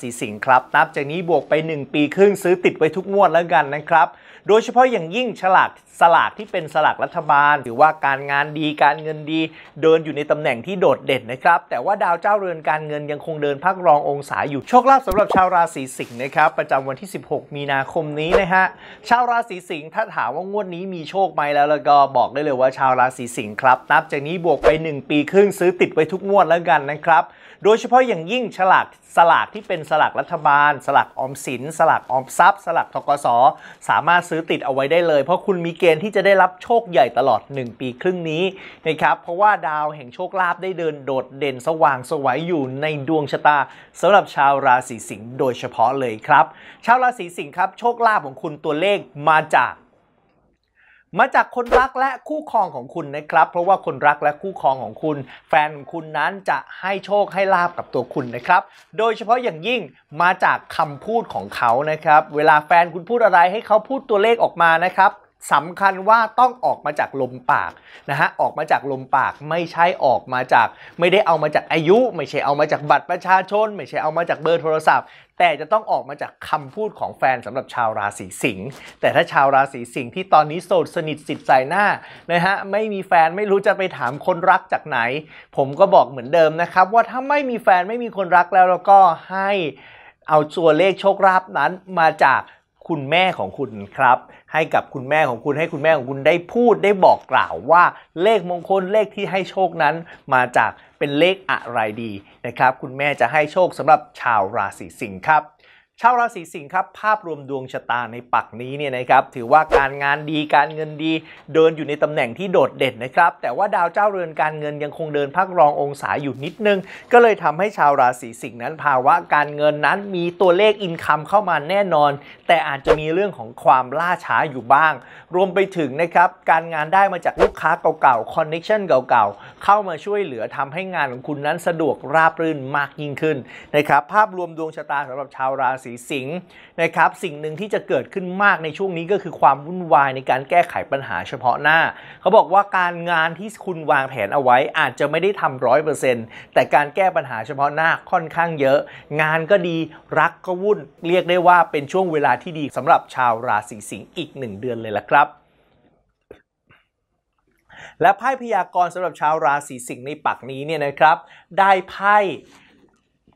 สีสิงห์ครับ นับจากนี้บวกไป 1 ปีครึ่งซื้อติดไว้ทุกงวดแล้วกันนะครับ โดยเฉพาะอย่างยิ่งฉลากสลากที่เป็นสลากรัฐบาลหรือว่าการงานดีการเงินดี เดินอยู่ในตำแหน่งที่โดดเด่นนะครับ แต่ว่าดาวเจ้าเรือนการเงินยังคงเดินพักรององศาอยู่ โชคลาภสำหรับชาวราศีสิงห์นะครับ ประจำวันที่ 16 มีนาคมนี้นะฮะ ชาวราศีสิงห์ถ้าถามว่างวดนี้มีโชคไหมแล้วแล้วก็บอกได้เลยว่าชาวราศีสิงห์ครับนับจากนี้บวกไป 1 ปีครึ่งซื้อติดไว้ทุกงวดแล้วกันนะครับ โดยเฉพาะอย่างยิ่งฉลากสลากที่เป็นสลากรัฐบาล สลากออมสิน สลากออมทรัพย์ สลากทกสสามารถซื้อติดเอาไว้ได้เลย เพราะคุณมีเกณฑ์ที่จะได้รับโชคใหญ่ตลอด 1 ปีครึ่งนี้นะครับเพราะว่าดาวแห่งโชคลาภได้เดินโดดเด่นสว่างสวัยอยู่ในดวงชะตาสำหรับชาวราศีสิงห์โดยเฉพาะเลยครับ ชาวราศีสิงห์ครับโชคลาภของคุณตัวเลขมาจาก มาจากคนรักและคู่ครองของคุณนะครับ เพราะว่าคนรักและคู่ครองของคุณ แฟนของคุณนั้นจะให้โชคให้ลาบกับตัวคุณนะครับ โดยเฉพาะอย่างยิ่งมาจากคำพูดของเขานะครับ เวลาแฟนคุณพูดอะไรให้เขาพูดตัวเลขออกมานะครับ สำคัญว่าต้องออกมาจากลมปากนะฮะออกมาจากลมปากไม่ใช่ออกมาจาก ไม่ได้เอามาจากอายุ ไม่ใช่เอามาจากบัตรประชาชน ไม่ใช่เอามาจากเบอร์โทรศัพท์ แต่จะต้องออกมาจากคำพูดของแฟนสำหรับชาวราศีสิงห์แต่ถ้าชาวราศีสิงห์ที่ตอนนี้โสดสนิทสิทธิ์ใจหน้านะฮะไม่มีแฟนไม่รู้จะไปถามคนรักจากไหน ผมก็บอกเหมือนเดิมนะครับว่าถ้าไม่มีแฟนไม่มีคนรักแล้วแล้วก็ให้เอาตัวเลขโชคลาภนั้นมาจาก คุณแม่ของคุณครับ ให้กับคุณแม่ของคุณให้คุณแม่ของคุณได้พูดได้บอกกล่าวว่าเลขมงคลเลขที่ให้โชคนั้น มาจากเป็นเลขอะไรดีนะครับ คุณแม่จะให้โชคสำหรับชาวราศีสิงห์ครับ ชาวราศีสิงห์ครับภาพรวมดวงชะตาในปักนี้เนี่ยนะครับถือว่าการงานดีการเงินดี เดินอยู่ในตำแหน่งที่โดดเด่นนะครับแต่ว่าดาวเจ้าเรือนการเงินยังคงเดินพักรององศาอยู่นิดนึง ก็เลยทำให้ชาวราศีสิงห์นั้นภาวะการเงินนั้นมีตัวเลขอินคัมเข้ามาแน่นอน แต่อาจจะมีเรื่องของความล่าช้าอยู่บ้าง รวมไปถึงนะครับการงานได้มาจากลูกค้าเก่าๆคอนเน็ชันเก่าๆเข้ามาช่วยเหลือทำให้งานของคุณนั้นสะดวกราบรื่นมากยิ่งขึ้นนะครับภาพรวมดวงชะตาสำหรับชาวราศีสิงห์นะครับสิ่งหนึ่งที่จะเกิดขึ้นมากในช่วงนี้ก็คือความวุ่นวายในการแก้ไขปัญหาเฉพาะหน้า เขาบอกว่าการงานที่คุณวางแผนเอาไว้อาจจะไม่ได้ทำร้อยเปอร์เซ็นต์แต่การแก้ปัญหาเฉพาะหน้าค่อนข้างเยอะ งานก็ดีรักก็วุ่น เรียกได้ว่าเป็นช่วงเวลาที่ดีสำหรับชาวราศีสิงห์อีกหนึ่งเดือนเลยละครับและไพ่พยากรณ์สำหรับชาวราศีสิงห์ในปักนี้เนี่ยนะครับ ได้ไพ่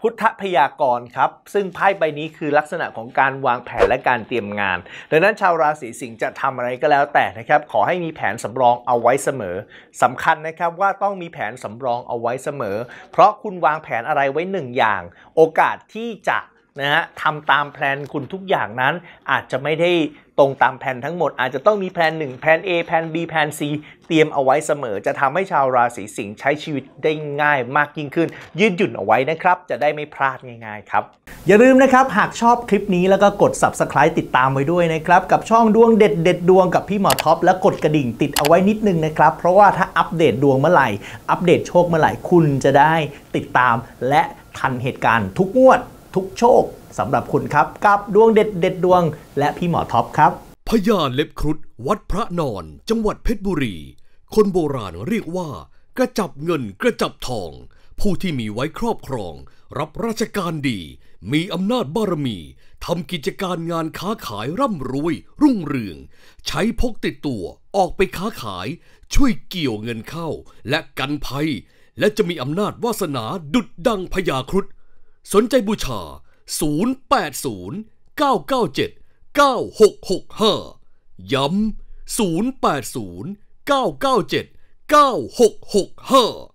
พุทธพยากรณ์ครับ ซึ่งไพ่ใบนี้คือลักษณะของการวางแผนและการเตรียมงาน ดังนั้นชาวราศีสิงห์จะทำอะไรก็แล้วแต่นะครับ ขอให้มีแผนสำรองเอาไว้เสมอสำคัญนะครับว่าต้องมีแผนสำรองเอาไว้เสมอ เพราะคุณวางแผนอะไรไว้หนึ่งอย่าง โอกาสที่จะ นะฮะทำตามแผนคุณทุกอย่างนั้น อาจจะไม่ได้ตรงตามแผนทั้งหมด อาจจะต้องมีแผน1แผน A แผน B แผน C เตรียมเอาไว้เสมอ จะทำให้ชาวราศีสิงห์ใช้ชีวิตได้ง่ายมากยิ่งขึ้น ยืดหยุ่นเอาไว้นะครับ จะได้ไม่พลาดง่าย ๆ ครับ อย่าลืมนะครับ หากชอบคลิปนี้แล้วก็กด subscribe ติดตามไว้ด้วยนะครับ กับช่องดวงเด็ดเด็ดดวงกับพี่หมอท็อปและกดกระดิ่งติดเอาไว้นิดนึงนะครับเพราะว่าถ้าอัปเดตดวงเมื่อไหร่อัปเดตโชคเมื่อไหร่คุณจะได้ติดตาม และทันเหตุการณ์ทุกงวด ทุกโชคสำหรับคุณครับ กับดวงเด็ดเด็ดดวง และพี่หมอท็อปครับ พญาเล็บครุฑวัดพระนอน จังหวัดเพชรบุรี คนโบราณเรียกว่า กระจับเงินกระจับทอง ผู้ที่มีไว้ครอบครอง รับราชการดี มีอำนาจบารมีทำกิจการงานค้าขายร่ำรวย รุ่งเรือง ใช้พกติดตัวออกไปค้าขาย ช่วยเกี่ยวเงินเข้า และกันภัย และจะมีอำนาจวาสนาดุดดังพญาครุฑ สนใจบูชา 080 997 9665 ย้ำ 080 997 9665